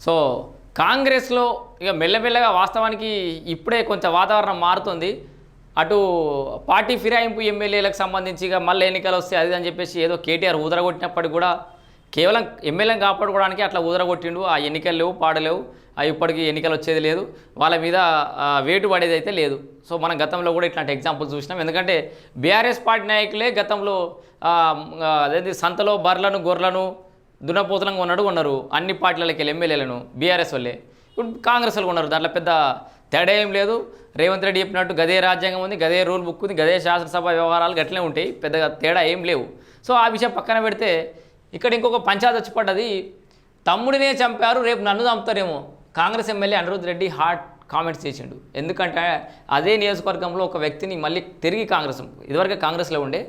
So కాంగ్రెస్లో ఇక మెల్లమెల్లగా వాస్తవానికి ఇప్పుడే కొంచెం వాతావరణం మారుతుంది. అటు పార్టీ ఫిరాయింపు ఎమ్మెల్యేలకు సంబంధించి ఇక మళ్ళీ ఎన్నికలు వస్తే అది అని చెప్పేసి ఏదో కేటీఆర్ ఊదరగొట్టినప్పటికి కూడా కేవలం ఎమ్మెల్యేని కాపాడుకోవడానికి అట్లా ఉదరగొట్టిండు ఆ ఎన్నికలు లేవు పాడలేవు. ఆ ఇప్పటికీ ఎన్నికలు వచ్చేది లేదు. వాళ్ళ మీద వేటు పడేది అయితే లేదు. సో మనం గతంలో కూడా ఇట్లాంటి ఎగ్జాంపుల్స్ చూసినాం. ఎందుకంటే బీఆర్ఎస్ పార్టీ నాయకులే గతంలో ఆ, అదేంటి సంతలో బర్లను గొర్రెలను దున్నపోతలంగా ఉన్నాడు ఉన్నారు అన్ని పార్టీలకి వెళ్ళి ఎమ్మెల్యేలను బీఆర్ఎస్ వాళ్ళే. ఇప్పుడు కాంగ్రెస్ వాళ్ళు ఉన్నారు దాంట్లో పెద్ద తేడా ఏం లేదు. రేవంత్ రెడ్డి చెప్పినట్టు గదే రాజ్యాంగం ఉంది గదే రూల్ బుక్ ఉంది గదే శాసనసభ వ్యవహారాలు గట్లనే ఉంటాయి పెద్దగా తేడా ఏం లేవు. సో ఆ విషయం పక్కన పెడితే ఇక్కడ ఇంకొక పంచాయత్ వచ్చి పడ్డది తమ్ముడినే చంపారు రేపు నన్ను చంపుతారేమో. Congress MLA Anirudh Reddy heart comments చేసిండు. ఎందుకంటే అదే నియోజకవర్గంలో ఒక వ్యక్తిని మళ్ళీ తిరిగి కాంగ్రెస్ ఇదివరకే కాంగ్రెస్లో ఉండే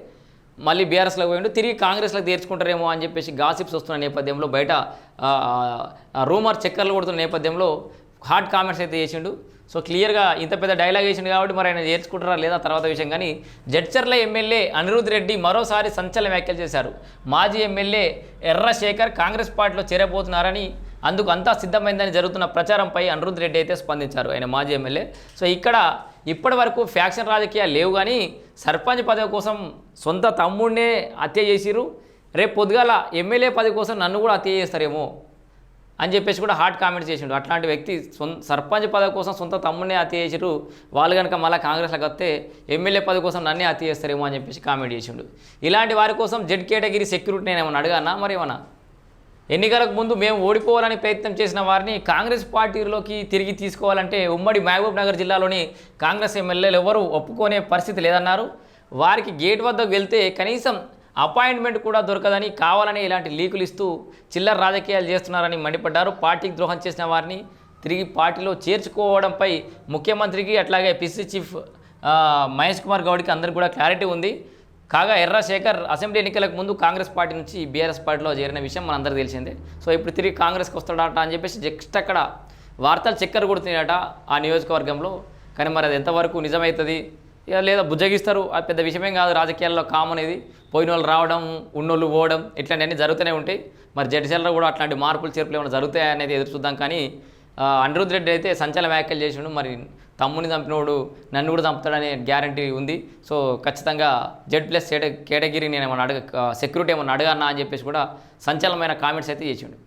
మళ్ళీ బీఆర్ఎస్లో పోయిండు. తిరిగి కాంగ్రెస్లో తీర్చుకుంటారేమో అని చెప్పేసి గాసిప్స్ వస్తున్న నేపథ్యంలో బయట రూమర్ చక్కర్లు కొడుతున్న నేపథ్యంలో హాట్ కామెంట్స్ అయితే చేసిండు. సో క్లియర్గా ఇంత పెద్ద డైలాగ్ వేసిండు కాబట్టి మరి ఆయన చేర్చుకుంటారా లేదా తర్వాత విషయం. కానీ జడ్చర్ల ఎమ్మెల్యే అనిరుద్ రెడ్డి మరోసారి సంచలన వ్యాఖ్యలు చేశారు. మాజీ ఎమ్మెల్యే ఎర్రశేఖర్ కాంగ్రెస్ పార్టీలో చేరబోతున్నారని అందుకు అంతా సిద్ధమైందని జరుగుతున్న ప్రచారంపై అనిరుద్ రెడ్డి అయితే స్పందించారు. ఆయన మాజీ ఎమ్మెల్యే. సో ఇక్కడ ఇప్పటి వరకు ఫ్యాక్షన్ రాజకీయాలు లేవు కానీ సర్పంచ్ పదవి కోసం సొంత తమ్ముడినే హత్య చేసిరు రేపు పొద్దుగాల ఎమ్మెల్యే పదవి కోసం నన్ను కూడా హత్య చేస్తారేమో అని చెప్పేసి కూడా హార్ట్ కామెంట్స్ చేసిండు. అట్లాంటి వ్యక్తి సర్పంచ్ పదవి కోసం సొంత తమ్ముడినే హత్య చేసిరు వాళ్ళు కనుక మళ్ళీ కాంగ్రెస్లోకి వస్తే ఎమ్మెల్యే పదవి కోసం నన్నే హత్య చేస్తారేమో అని చెప్పేసి కామెంట్ చేసిండు. ఇలాంటి వారి కోసం జెడ్ కేటగిరీ సెక్యూరిటీ నేను ఏమన్నా అడగానా మరి ఏమన్నా? ఎన్నికలకు ముందు మేము ఓడిపోవాలని ప్రయత్నం చేసిన వారిని కాంగ్రెస్ పార్టీలోకి తిరిగి తీసుకోవాలంటే ఉమ్మడి మహబూబ్ నగర్ జిల్లాలోని కాంగ్రెస్ ఎమ్మెల్యేలు ఎవరు ఒప్పుకోనే పరిస్థితి లేదన్నారు. వారికి గేట్ వద్దకు వెళ్తే కనీసం అపాయింట్మెంట్ కూడా దొరకదని కావాలని ఇలాంటి లీకులు ఇస్తూ చిల్లర రాజకీయాలు చేస్తున్నారని మండిపడ్డారు. పార్టీకి ద్రోహం చేసిన వారిని తిరిగి పార్టీలో చేర్చుకోవడంపై ముఖ్యమంత్రికి అట్లాగే పిసి చీఫ్ మహేష్ కుమార్ గౌడ్కి అందరికి కూడా క్లారిటీ ఉంది. కాగా ఎర్రశేఖర్ అసెంబ్లీ ఎన్నికలకు ముందు కాంగ్రెస్ పార్టీ నుంచి బీఆర్ఎస్ పార్టీలో చేరిన విషయం మనందరికీ తెలిసిందే. సో ఇప్పుడు తిరిగి కాంగ్రెస్కి వస్తాడట అని చెప్పేసి జస్ట్ అక్కడ వార్తలు చక్కెర కొడుతున్నాయట ఆ నియోజకవర్గంలో. కానీ మరి అది ఎంతవరకు నిజమవుతుంది లేదా బుజ్జగిస్తారు అది పెద్ద విషయమేం కాదు. రాజకీయాల్లో కామన్ ఇది పోయిన వాళ్ళు రావడం ఉన్నోళ్ళు పోవడం ఇట్లాంటివన్నీ జరుగుతూనే ఉంటాయి. మరి జడ్చల్లో కూడా అట్లాంటి మార్పులు చేర్పులు ఏమైనా జరుగుతాయనేది ఎదురు చూద్దాం. కానీ అనిరుద్ రెడ్డి అయితే సంచలన వ్యాఖ్యలు చేసిండు. మరి తమ్ముని చంపినోడు నన్ను కూడా చంపుతాడనే గ్యారంటీ ఉంది. సో ఖచ్చితంగా జెడ్ ప్లస్ కేటగిరీ నేను ఏమన్నా అడగ సెక్యూరిటీ ఏమన్నా అడగన్నా అని చెప్పేసి కూడా సంచలనమైన కామెంట్స్ అయితే చేసిండు.